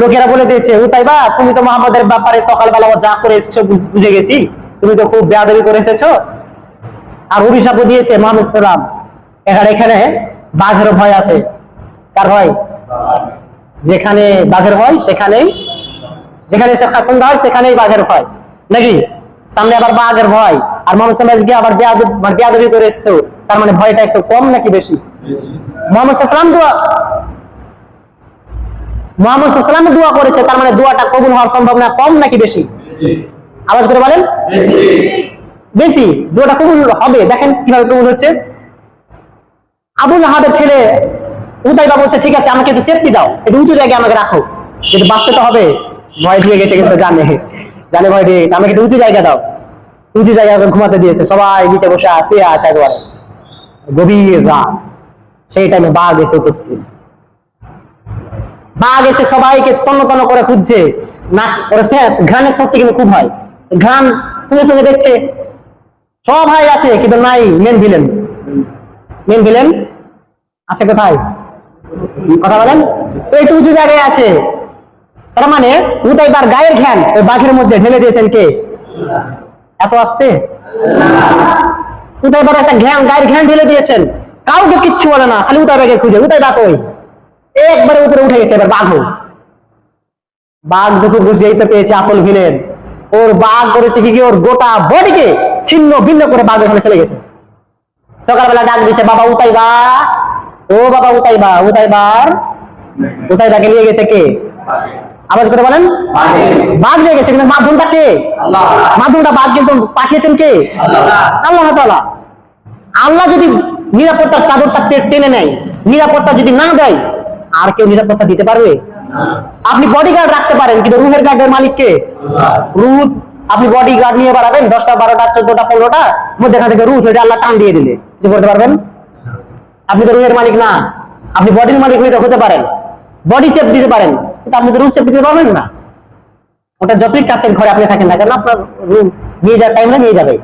লোকেরা বলে দিয়েছে উতাইবা তুমি তো মোহাম্মদের ব্যাপারে সকালবেলা যা করে এসেছ বুঝে গেছি। তুমি তো খুব বেয়াদবি করে এসেছ। আর অভিশাপও দিয়েছে মোহাম্মদ সাল্লাম এখানে এখানে বাঘের ভয় আছে। কার ভয়? যেখানে বাঘের ভয়, সেখানেই যেখানে সন্ধ্যা হয় সেখানেই বাঘের ভয়। নাকি? সামনে আবার বাঘের ভয়। আর মোহাম্মদ সাল্লাহ গিয়ে আবার বেয়াদবি করে এসছো। তার মানে ভয়টা একটু কম নাকি বেশি? মোহাম্মদ সাল্লাম দোয়া মোহাম্মদ সাল্লাম দোয়া করেছে তার মানে দোয়াটা কবুল হওয়ার সম্ভাবনা কম নাকি বেশি? আওয়াজ করে বলেন? বেশি। দোয়াটা কবুল হবে। দেখেন কীভাবে কবুল হচ্ছে। আবুল আহাদের ছেলে উদয়বা বলছে ঠিক আছে আমাকে একটু সেফটি দাও। একটু উঁচু জায়গায় আমাকে রাখো। কিন্তু বাঁচতে তো হবে। ভয় দিয়ে গেছে কিন্তু জানে। জানে ভয় দিয়ে গেছে। আমাকে একটু উঁচু জায়গা দাও। উঁচু জায়গায় ঘুমাতে দিয়েছে। সবাই নিচে বসে শুয়ে আছে একবারে। গভীর রাত। সেই টাইমে বাঘ এসে উপস্থিত। বাঘ এসে সবাইকে তন্ন তন্ন করে খুঁজছে। না, ওরা শেষ। ঘ্রাণের শক্তি কিন্তু খুব হয়। ঘ্রাণ শুনে শুনে দেখছে সবাই আছে, কিন্তু নাই মেন ভিলেন মেন ভিলেন আছে কোথায়? কথা বলেন। একটু উঁচু জায়গায় আছে। তার মানে উদয়বার গায়ের ঘ্যান ওই বাঘের মধ্যে ঢেলে দিয়েছেন কে? এত আসতে? উদয়বার একটা ঘ্যান গায়ের ঘ্যান ঢেলে দিয়েছেন। কাউকে কিচ্ছু বলে না, খালি উদয়বাকে খুঁজে। উদয় বাক ওই। একবারে উপরে উঠে গেছে, এবার বাঘ বাঘ দুটো বুঝেই তো পেয়েছে আসল ভিলেন ওর বাঘ করেছে কি ওর গোটা বডিকে ছিন্ন ভিন্ন করে বাঘ ওখানে চলে গেছে। সকালবেলা ডাক দিছে বাবা উতাইবা ও বাবা উতাইবা উতাইবার উতাইবাকে নিয়ে গেছে কে? আওয়াজ করে বলেন। বাঘ নিয়ে গেছে, কিন্তু মাধ্যমটা কে? মাধ্যমটা বাঘ কিন্তু পাঠিয়েছেন কে? আল্লাহ তাআলা। আল্লাহ যদি নিরাপত্তার চাদরটা টেনে নেয়, নিরাপত্তা যদি না দেয় আর কেউ নিরাপত্তা দিতে পারবে? আপনি বডিগার্ড রাখতে পারেন, কিন্তু রুহের গার্ডের মালিক কে রুহ, আপনি বডি গার্ড নিয়ে বাড়াবেন, দশটা, বারোটা, চোদ্দটা, পনেরোটা মধ্যেখান থেকে ওইটা আল্লাহ টান দিয়ে দিলে। কিছু করতে পারবেন? আপনি তো রুহের মালিক না। আপনি বডির মালিক হইতে হতে পারেন। বডি সেফ দিতে পারেন। কিন্তু আপনি তো রুহ সেফ দিতে পারবেন না। ওটা যতই কাছের ঘরে আপনি থাকেন না কেন, আপনার রুম নিয়ে যাওয়ার টাইমে নিয়ে যাবে।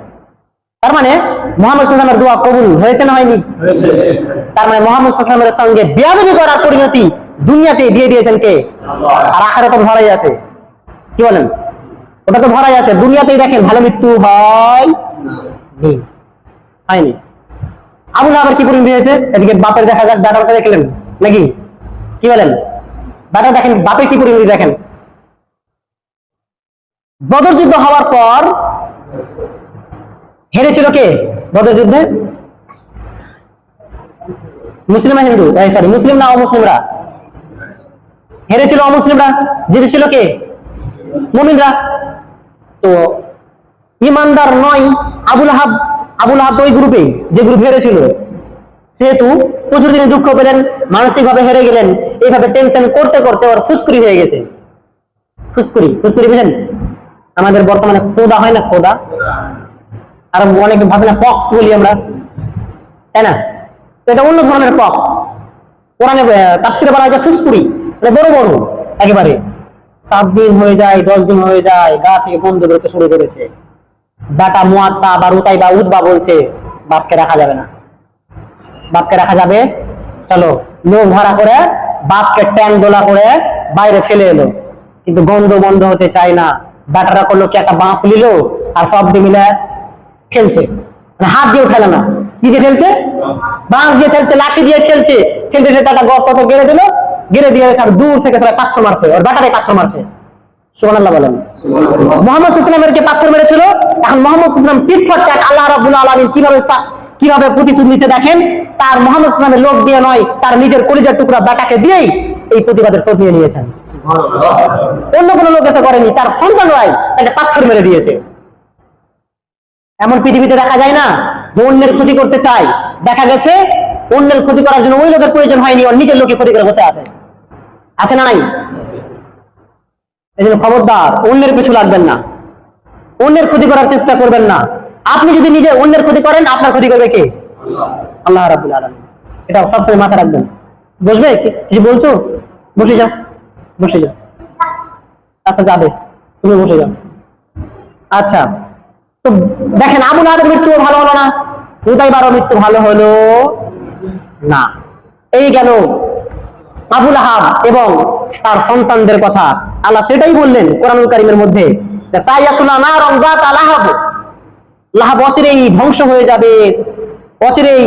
তার মানে মোহাম্মদ সাল্লামের দোয়া কবুল হয়েছে না হয়নি? তার মানে মোহাম্মদ সাল্লামের সঙ্গে বেয়াদবি করার পরিণতি দুনিয়াতে দিয়ে দিয়েছেন কে? আর আখারে তো ধরাই আছে। কি বলেন? ওটা তো ধরাই আছে। দুনিয়াতেই দেখেন ভালো মৃত্যু হয় হয়নি। আবুল আবার কি পরিণতি হয়েছে? এদিকে বাপের দেখা যাক ব্যাটারটা দেখলেন নাকি? কি বলেন? ব্যাটার দেখেন বাপের কি পরিণতি দেখেন? বদর যুদ্ধ হওয়ার পর হেরেছিল কে? বদর যুদ্ধে মুসলিম হিন্দু? সরি মুসলিম না অমুসলিমরা? হেরেছিল অমুসলিমরা? জিতেছিল কে? মুমিনরা? তো ইমানদার নয় আবুল হাব আবুল হাব ওই গ্রুপে যে গ্রুপ হেরেছিল। সেহেতু প্রচুর তিনি দুঃখ পেলেন মানসিক ভাবে হেরে গেলেন। এইভাবে টেনশন করতে করতে ওর ফুসকুরি হয়ে গেছে। ফুসকুরি ফুসকুরি বুঝেন? আমাদের বর্তমানে খোদা হয় না? খোদা আর অনেকে ভাবে না পক্স বলি আমরা। তাই না? এটা অন্য ধরনের পক্স কোরআনে আহ, তাফসিরে বলা হয়েছে ফুসকুড়ি মানে বড় বড় একেবারে। সাত দিন হয়ে যায় দশ দিন হয়ে যায় গা থেকে বন্ধ করতে শুরু করেছে। ডাটা মুয়াত্তা বা রুতাই বা উদ্বা বলছে বাপকে রাখা যাবে না। বাপকে রাখা যাবে? চলো লোক ভাড়া করে বাপকে ট্যাং দোলা করে বাইরে ফেলে এলো। কিন্তু গন্ধ বন্ধ হতে চায় না। ব্যাটারা করল কি একটা বাঁশ নিল আর সব দিয়ে মিলে খেলছে। মানে হাত দিয়ে খেলে না। কি দিয়ে খেলছে? বাঁশ দিয়ে খেলছে লাঠি দিয়ে খেলছে। খেলতে খেলতে একটা গর্ত তো গেড়ে দিল। গেড়ে দিয়ে তার দূর থেকে সবাই পাথর মারছে ওর ব্যাটারে পাথর মারছে। সুবহানাল্লাহ বলেন। মোহাম্মদ ইসলামের কে পাথর মেরেছিল? এখন মোহাম্মদ ইসলাম পিটপট চাট আল্লাহ রাব্বুল আলামিন কীভাবে কীভাবে প্রতিশোধ নিতে দেখেন? তার মোহাম্মদ ইসলামের লোক দিয়ে নয় তার নিজের কলিজার টুকরা বেটাকে দিয়েই এই প্রতিবাদের শোধ নিয়ে নিয়েছেন। অন্য কোনো লোক এতে করেনি তার সন্তানরাই তাকে পাথর মেরে দিয়েছে। এমন পৃথিবীতে দেখা যায় না যে অন্যের ক্ষতি করতে চায়। দেখা গেছে, অন্যের ক্ষতি করার জন্য ওই লোকের প্রয়োজন হয়নি, ওর নিজের লোকে ক্ষতি করে বসে আছে। আছে না নাই? এই জন্য খবরদার, অন্যের পিছু লাগবেন না। অন্যের ক্ষতি করার চেষ্টা করবেন না। আপনি যদি নিজে অন্যের ক্ষতি করেন, আপনার ক্ষতি করবে কে? আল্লাহ রাবুল আলম এটা সবসময় মাথা রাখবেন। বুঝবে কিছু বলছো? বসে যাও বসে যাও আচ্ছা যাবে। তুমি বসে যাও। আচ্ছা। তো দেখেন আবুল আহাদের মৃত্যু ভালো হলো না উদয় বারো মৃত্যু ভালো হলো না। এই গেল আবুল আহাব এবং তার সন্তানদের কথা। আল্লাহ সেটাই বললেন কোরআনুল কারিমের মধ্যে ধ্বংস হয়ে যাবে, অচিরেই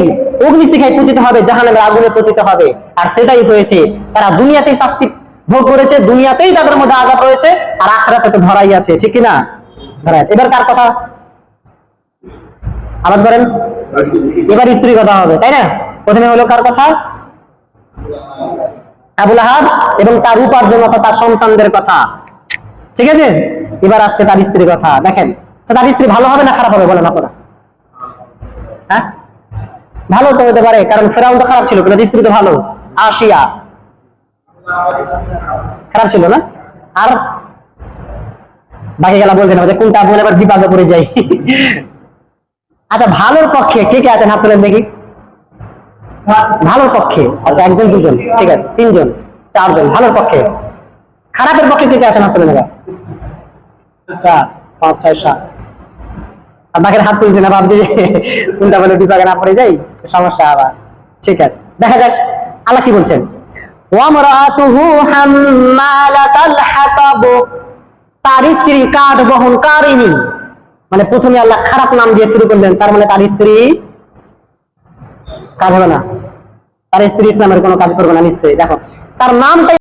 অগ্নিশিখায় পতিত হবে, জাহান্নামের আগুনে পতিত হবে। আর সেটাই হয়েছে, তারা দুনিয়াতেই শাস্তি ভোগ করেছে, দুনিয়াতেই তাদের মধ্যে আঘাত রয়েছে, আর আখরাতে তো ধরাই আছে, ঠিক কি না? ধরাই আছে। এবার কার কথা? আওয়াজ করেন। এবার স্ত্রী কথা হবে, তাই না? প্রথমে হলো কার কথা? আবুল আহাব এবং তার উপার্জন অর্থাৎ তার সন্তানদের কথা। ঠিক আছে? এবার আসছে তার স্ত্রীর কথা। দেখেন তার স্ত্রী ভালো হবে না খারাপ হবে, বলেন আপনারা। হ্যাঁ? ভালো তো হতে পারে, কারণ ফেরাউন তো খারাপ ছিল, কিন্তু স্ত্রী তো ভালো। আসিয়া। খারাপ ছিল না? আর বাকি গেলা বলছেন কোনটা বলে আবার বিপাকে পড়ে যাই আচ্ছা ভালোর পক্ষে কে কে আছেন হাত তোলেন দেখি। ভালোর পক্ষে। আচ্ছা একজন, দুজন, ঠিক আছে, তিনজন, চারজন, ভালোর পক্ষে। খারাপের পক্ষে কে কে আছেন হাত তুলে নেবা চার, পাঁচ, ছয়, সাত। বাকির হাত তুলছে না, ভাবছি কোনটা বলে বিপাকে না পড়ে যাই, সমস্যা আবার। ঠিক আছে, দেখা যাক, আল্লাহ কি বলছেন? তার স্ত্রী কাঠ বহন কারিনী মানে প্রথমে আল্লাহ খারাপ নাম দিয়ে শুরু করলেন, তার মানে তার স্ত্রী কাজ হবে না। তার স্ত্রী ইসলামের কোনো কাজ করবে না, নিশ্চয়ই। দেখো, তার নামটাই